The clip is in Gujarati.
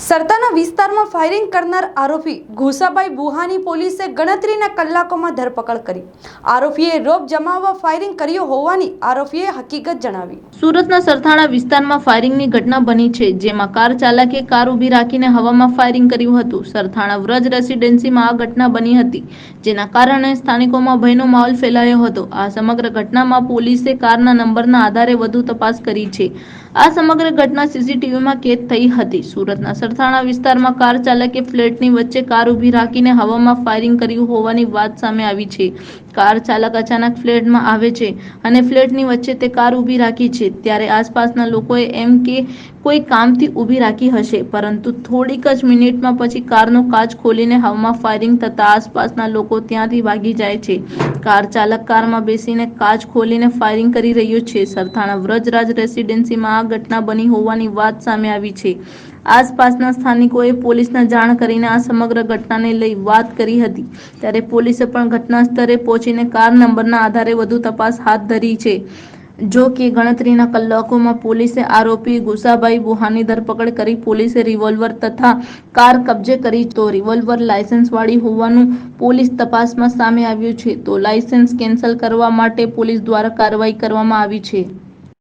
સરતાના વિસ્તારમાં ફાયરિંગ કરનાર આરોપી ઘુસાભાઈ બુહાની પોલીસે ગણતરીના કલાકોમાં ધરપકડ કરી. આરોપીએ રોપ જમાવવા ફાયરિંગ કર્યો હોવાની આરોપીએ હકીકત જણાવી. સુરતના સરથાણા વિસ્તારમાં ફાયરિંગની ઘટના બની છે, જેમાં કાર ચાલકે કાર ઊભી રાખીને હવામાં ફાયરિંગ કર્યું હતું. સરથાણા વ્રજ રેસિડેન્સીમાં આ ઘટના બની હતી, જેના કારણે સ્થાનિકોમાં ભયનો માહોલ ફેલાયો હતો. આ સમગ્ર ઘટનામાં પોલીસે કારના નંબરના આધારે વધુ તપાસ કરી છે. આ સમગ્ર ઘટના સીસીટીવીમાં કેદ થઈ હતી. સુરતના સરથાણા વિસ્તારમાં કાર ચાલકે ફ્લેટની વચ્ચે કાર ઊભી રાખીને હવામાં ફાયરિંગ કર્યું હોવાની વાત સામે આવી છે. કાર ચાલક અચાનક ફ્લેટમાં આવે છે અને ફ્લેટની વચ્ચે તે કાર ઊભી રાખી છે. ત્યારે આસપાસના લોકોએ એમ કે કોઈ કામથી ઊભી રાખી હશે, પરંતુ થોડીક જ મિનિટમાં પછી કારનો કાચ ખોલીને હવામાં ફાયરિંગ થતાં આસપાસના લોકો ત્યાંથી ભાગી જાય છે. કાર ચાલક કારમાં બેસીને કાચ ખોલીને ફાયરિંગ કરી રહ્યો છે. સરથાણા વ્રજરાજ રેસિડેન્સીમાં આ ઘટના બની હોવાની વાત સામે આવી છે. આસપાસના સ્થાનિકોએ પોલીસને જાણ કરીને આ સમગ્ર ઘટનાને લઈ વાત કરી હતી. ત્યારે પોલીસે પણ ઘટના સ્થળે પહોંચીને કાર નંબરના આધારે વધુ તપાસ હાથ ધરી છે. જો કે ગણતરીના કલાકોમાં પોલીસે આરોપી ગુસાભાઈ બુહાની ધરપકડ કરી પોલીસે રિવોલ્વર તથા કાર કબજે કરી તો રિવોલ્વર લાયસન્સવાળી હોવાનું પોલીસ તપાસમાં સામે આવ્યું છે. તો લાયસન્સ કેન્સલ કરવા માટે પોલીસ દ્વારા કાર્યવાહી કરવામાં આવી છે.